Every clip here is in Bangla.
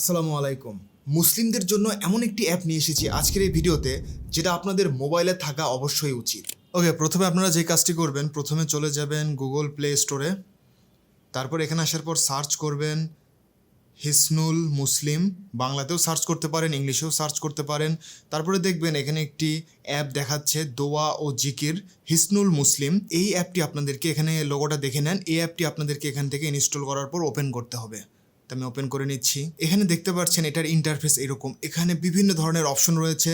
আসসালামু আলাইকুম। মুসলিমদের জন্য এমন একটি অ্যাপ নিয়ে এসেছি আজকের এই ভিডিওতে, যেটা আপনাদের মোবাইলে থাকা অবশ্যই উচিত। ওকে প্রথমে আপনারা যে কাজটি করবেন, প্রথমে চলে যাবেন গুগল প্লে স্টোরে তারপর এখানে আসার পর সার্চ করবেন হিসনুল মুসলিম বাংলাতেও সার্চ করতে পারেন, ইংলিশেও সার্চ করতে পারেন। তারপরে দেখবেন এখানে একটি অ্যাপ দেখাচ্ছে দোয়া ও জিকির হিসনুল মুসলিম এই অ্যাপটি আপনাদেরকে এখানে লোগোটা দেখে নেন। এই অ্যাপটি আপনাদেরকে এখান থেকে ইনস্টল করার পর ওপেন করতে হবে। তো আমি ওপেন করে নিচ্ছি। এখানে দেখতে পাচ্ছেন এটার ইন্টারফেস এরকম। এখানে বিভিন্ন ধরনের অপশন রয়েছে।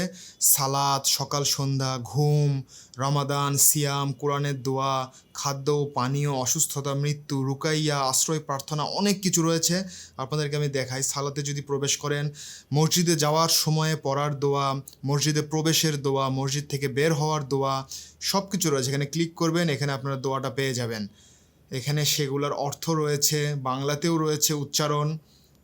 সালাদ, সকাল সন্ধ্যা, ঘুম, রমাদান, সিয়াম, কোরআনের দোয়া, খাদ্য, পানীয়, অসুস্থতা, মৃত্যু, রুকাইয়া, আশ্রয় প্রার্থনা অনেক কিছু রয়েছে। আপনাদেরকে আমি দেখাই। সালাতে যদি প্রবেশ করেন, মসজিদে যাওয়ার সময়ে পড়ার দোয়া, মসজিদে প্রবেশের দোয়া, মসজিদ থেকে বের হওয়ার দোয়া সব কিছু রয়েছে। এখানে ক্লিক করবেন, এখানে আপনারা দোয়াটা পেয়ে যাবেন। এখানে সেগুলোর অর্থ রয়েছে, বাংলাতেও রয়েছে উচ্চারণ।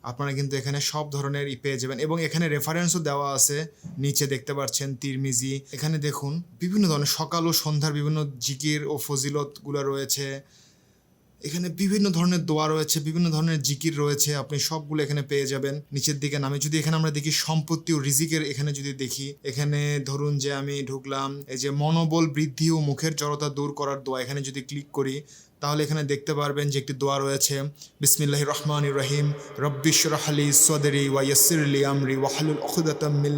আপনারা কিন্তু এখানে সব ধরনের ই পেয়ে যাবেন এবং এখানে রেফারেন্সও দেওয়া আছে। নিচে দেখতে পাচ্ছেন তিরমিজি। এখানে দেখুন, বিভিন্ন ধরনের সকাল ও সন্ধ্যার বিভিন্ন জিকির ও ফজিলতগুলো রয়েছে। এখানে বিভিন্ন ধরনের দোয়া রয়েছে, বিভিন্ন ধরনের জিকির রয়েছে, আপনি সবগুলো এখানে পেয়ে যাবেন। নিচের দিকে নামে, যদি এখানে আমরা দেখি সম্পত্তি ও রিজিকের এখানে যদি দেখি, এখানে ধরুন যে আমি ঢুকলাম, এই যে মনোবল বৃদ্ধি ও মুখের জড়তা দূর করার দোয়া, এখানে যদি ক্লিক করি, তাহলে এখানে দেখতে পারবেন যে একটি দোয়া রয়েছে বিসমিল্লাহ রহমান রহিম রব্বিশ রাহলি সদরি ওয়া ইয়াসসিরলি আমরি ওয়াহলুল মিন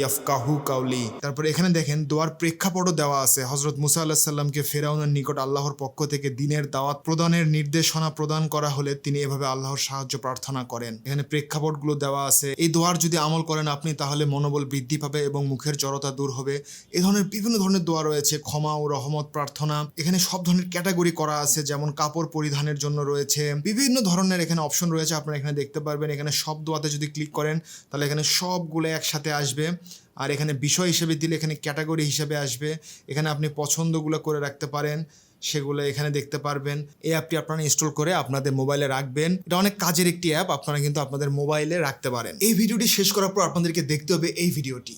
ইয়াফকাহু কাউলি তারপর এখানে দেখেন, দোয়ার প্রেক্ষাপটও দেওয়া আছে। হজরত মুসা আলাইহিস সাল্লামকে ফেরাউনের নিকট আল্লাহর পক্ষ থেকে দিনের দাওয়াত প্রদানের নির্দেশনা প্রদান করা হলে তিনি এভাবে আল্লাহর সাহায্য প্রার্থনা করেন। এখানে প্রেক্ষাপটগুলো দেওয়া আছে। এই দোয়ার যদি আমল করেন আপনি, তাহলে মনোবল বৃদ্ধি পাবে এবং মুখের জড়তা দূর হবে। এ ধরনের বিভিন্ন ধরনের দোয়া রয়েছে, ক্ষমা ও রহমত প্রার্থনা। এখানে সব ধরনের ক্যাটাগরি করা আছে, যেমন কাপড় পরিধানের জন্য রয়েছে। বিভিন্ন ধরনের এখানে অপশন রয়েছে, আপনারা এখানে দেখতে পারবেন। এখানে সব দোয়াতে যদি ক্লিক করেন, তাহলে এখানে সবগুলো একসাথে আসবে। আর এখানে বিষয় হিসেবে দিলে এখানে ক্যাটাগরি হিসেবে আসবে। এখানে আপনি পছন্দগুলো করে রাখতে পারেন। সেগুলো এখানে দেখতে পারবেন। এই অ্যাপটি আপনারা ইনস্টল করে আপনাদের মোবাইলে রাখবেন। এটা অনেক কাজের একটি অ্যাপ আপনারা কিন্তু আপনাদের মোবাইলে রাখতে পারেন। এই ভিডিওটি শেষ করার পর আপনাদেরকে দেখতে হবে এই ভিডিওটি